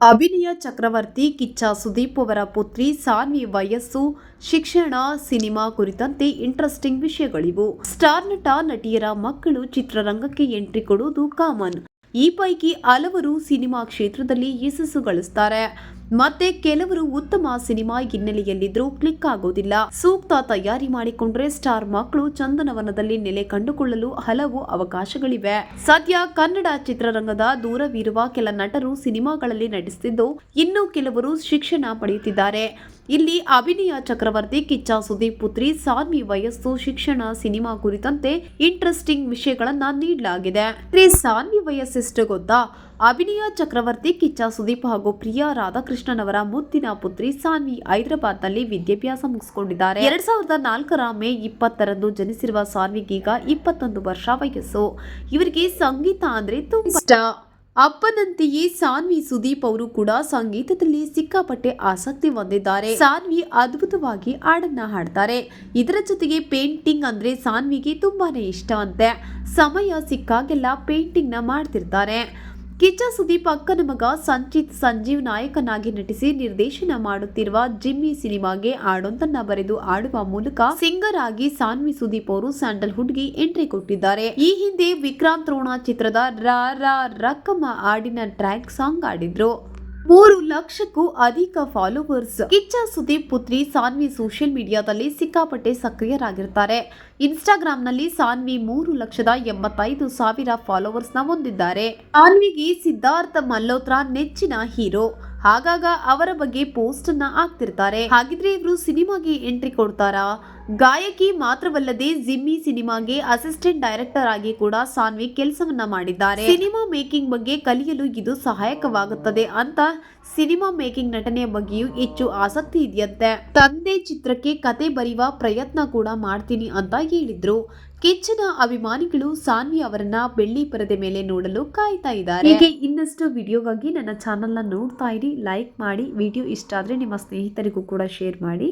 ಅಭಿನಯ ಚಕ್ರವರ್ತಿ ಕಿಚ್ಚ ಸುದೀಪ್ ಅವರ ಪುತ್ರಿ ಸಾನ್ವಿ ವಯಸ್ಸು, ಶಿಕ್ಷಣ, ಸಿನಿಮಾ ಕುರಿತಂತೆ ಇಂಟ್ರೆಸ್ಟಿಂಗ್ ವಿಷಯಗಳಿವು. ಸ್ಟಾರ್ ನಟ, ನಟಿಯರ ಮಕ್ಕಳು ಚಿತ್ರರಂಗಕ್ಕೆ ಎಂಟ್ರಿ ಕೊಡುವುದು ಕಾಮನ್. ಈ ಪೈಕಿ ಹಲವರು ಸಿನಿಮಾ ಕ್ಷೇತ್ರದಲ್ಲಿ ಯಶಸ್ಸು ಗಳಿಸ್ತಾರೆ. ಮತ್ತೆ ಕೆಲವರು ಉತ್ತಮ ಸಿನಿಮಾ ಹಿನ್ನೆಲೆಯಲ್ಲಿದ್ರೂ ಕ್ಲಿಕ್ ಆಗೋದಿಲ್ಲ. ಸೂಕ್ತ ತಯಾರಿ ಮಾಡಿಕೊಂಡ್ರೆ ಸ್ಟಾರ್ ಮಕ್ಕಳು ಚಂದನವನದಲ್ಲಿ ನೆಲೆ ಕಂಡುಕೊಳ್ಳಲು ಹಲವು ಅವಕಾಶಗಳಿವೆ. ಸದ್ಯ ಕನ್ನಡ ಚಿತ್ರರಂಗದ ದೂರವಿರುವ ಕೆಲ ನಟರು ಸಿನಿಮಾಗಳಲ್ಲಿ ನಟಿಸುತ್ತಿದ್ದು ಇನ್ನು ಕೆಲವರು ಶಿಕ್ಷಣ ಪಡೆಯುತ್ತಿದ್ದಾರೆ. ಇಲ್ಲಿ ಅಭಿನಯ ಚಕ್ರವರ್ತಿ ಕಿಚ್ಚ ಸುದೀಪ್ ಪುತ್ರಿ, ಸಾನ್ವಿ ವಯಸ್ಸು, ಶಿಕ್ಷಣ, ಸಿನಿಮಾ ಕುರಿತಂತೆ ಇಂಟ್ರೆಸ್ಟಿಂಗ್ ವಿಷಯಗಳನ್ನ ನೀಡಲಾಗಿದೆ. ಸಾನ್ವಿ ವಯಸ್ಸೆಷ್ಟು ಗೊತ್ತಾ? ಅಭಿನಯ ಚಕ್ರವರ್ತಿ ಕಿಚ್ಚ ಸುದೀಪ್ ಹಾಗೂ ಪ್ರಿಯಾ ರಾಧಾಕೃಷ್ಣನ್ ಅವರ ಮುತ್ತಿನ ಪುತ್ರಿ ಸಾನ್ವಿ ಹೈದರಾಬಾದ್ನಲ್ಲಿ ವಿದ್ಯಾಭ್ಯಾಸ ಮುಗಿಸಿಕೊಂಡಿದ್ದಾರೆ. ಎರಡ್ ಸಾವಿರದ ನಾಲ್ಕರ ಮೇ ಇಪ್ಪತ್ತರಂದು ಜನಿಸಿರುವ ಸಾನ್ವಿಗೀಗ ಇಪ್ಪತ್ತೊಂದು ವರ್ಷ ವಯಸ್ಸು. ಇವರಿಗೆ ಸಂಗೀತ ಅಂದ್ರೆ ತುಂಬಾ ಇಷ್ಟ ಅಪ್ಪನಂತೆಯೇ ಸಾನ್ವಿ ಸುದೀಪ್ ಅವರು ಕೂಡ ಸಂಗೀತದಲ್ಲಿ ಸಿಕ್ಕಾಪಟ್ಟೆ ಆಸಕ್ತಿ ಹೊಂದಿದ್ದಾರೆ. ಸಾನ್ವಿ ಅದ್ಭುತವಾಗಿ ಹಾಡನ್ನ ಹಾಡ್ತಾರೆ. ಇದರ ಜೊತೆಗೆ ಪೇಂಟಿಂಗ್ ಅಂದ್ರೆ ಸಾನ್ವಿಗೆ ತುಂಬಾನೇ ಇಷ್ಟ ಅಂತೆ ಸಮಯ ಸಿಕ್ಕಾಗೆಲ್ಲ ಪೇಂಟಿಂಗ್ನ ಮಾಡ್ತಿರ್ತಾರೆ. ಕಿಚ್ಚ ಸುದೀಪ್ ಅಕ್ಕನ ಮಗ ಸಂಚಿತ್ ಸಂಜೀವ್ ನಾಯಕನಾಗಿ ನಟಿಸಿ ನಿರ್ದೇಶನ ಮಾಡುತ್ತಿರುವ ಜಿಮ್ಮಿ ಸಿನಿಮಾಗೆ ಹಾಡೊಂದನ್ನ ಬರೆದು ಆಡುವ ಮೂಲಕ ಸಿಂಗರ್ ಆಗಿ ಸಾನ್ವಿ ಸುದೀಪ್ ಅವರು ಸ್ಯಾಂಡಲ್ವುಡ್ಗೆ ಎಂಟ್ರಿ ಕೊಟ್ಟಿದ್ದಾರೆ. ಈ ಹಿಂದೆ ವಿಕ್ರಾಂತ್ ರೋಣ ಚಿತ್ರದ ರಾ ರಕ್ಕಮ್ಮ ಹಾಡಿನ ಟ್ರ್ಯಾಕ್ ಸಾಂಗ್ ಆಡಿದ್ರು ಮೂರು ಲಕ್ಷಕ್ಕೂ ಅಧಿಕ ಫಾಲೋವರ್ಸ್ ಕಿಚ್ಚ ಸುದೀಪ್ ಪುತ್ರಿ ಸಾನ್ವಿ ಸೋಷಿಯಲ್ ಮೀಡಿಯಾದಲ್ಲಿ ಸಿಕ್ಕಾಪಟ್ಟೆ ಸಕ್ರಿಯರಾಗಿರ್ತಾರೆ. ಇನ್ಸ್ಟಾಗ್ರಾಂನಲ್ಲಿ ಸಾನ್ವಿ ಮೂರು ಲಕ್ಷದ ಎಂಬತ್ತೈದು ಸಾವಿರ ಫಾಲೋವರ್ಸ್ನ ಹೊಂದಿದ್ದಾರೆ. ಸಾನ್ವಿಗೆ ಸಿದ್ಧಾರ್ಥ ಮಲ್ಹೋತ್ರಾ ನೆಚ್ಚಿನ ಹೀರೋ. ಹಾಗಾಗ ಅವರ ಬಗ್ಗೆ ಪೋಸ್ಟ್ ಅನ್ನ ಹಾಕ್ತಿರ್ತಾರೆ. ಹಾಗಿದ್ರೆ ಇವರು ಸಿನಿಮಾಗೆ ಎಂಟ್ರಿ ಕೊಡ್ತಾರಾ? ಗಾಯಕಿ ಮಾತ್ರವಲ್ಲದೆ ಜಿಮ್ಮಿ ಸಿನಿಮಾಗೆ ಅಸಿಸ್ಟೆಂಟ್ ಡೈರೆಕ್ಟರ್ ಆಗಿ ಕೂಡ ಸಾನ್ವಿ ಕೆಲಸವನ್ನ ಮಾಡಿದ್ದಾರೆ. ಸಿನಿಮಾ ಮೇಕಿಂಗ್ ಬಗ್ಗೆ ಕಲಿಯಲು ಇದು ಸಹಾಯಕವಾಗುತ್ತದೆ ಅಂತ ಸಿನಿಮಾ ಮೇಕಿಂಗ್ ನಟನೆಯ ಬಗ್ಗೆಯೂ ಹೆಚ್ಚು ಆಸಕ್ತಿ ಇದೆಯಂತೆ. ತಂದೆ ಚಿತ್ರಕ್ಕೆ ಕತೆ ಬರೆಯುವ ಪ್ರಯತ್ನ ಕೂಡ ಮಾಡ್ತೀನಿ ಅಂತ ಹೇಳಿದ್ರು. ಕೆಚ್ಚಿನ ಅಭಿಮಾನಿಗಳು ಸಾನ್ವಿ ಅವರನ್ನ ಬೆಳ್ಳಿ ಪರದೆ ಮೇಲೆ ನೋಡಲು ಕಾಯ್ತಾ ಇದ್ದಾರೆ. ಹೀಗೆ ಇನ್ನಷ್ಟು ವಿಡಿಯೋಗಾಗಿ ನನ್ನ ಚಾನೆಲ್ನ ನೋಡ್ತಾ ಇರಿ, ಲೈಕ್ ಮಾಡಿ, ವಿಡಿಯೋ ಇಷ್ಟ ಆದ್ರೆ ನಿಮ್ಮ ಸ್ನೇಹಿತರಿಗೂ ಕೂಡ ಶೇರ್ ಮಾಡಿ.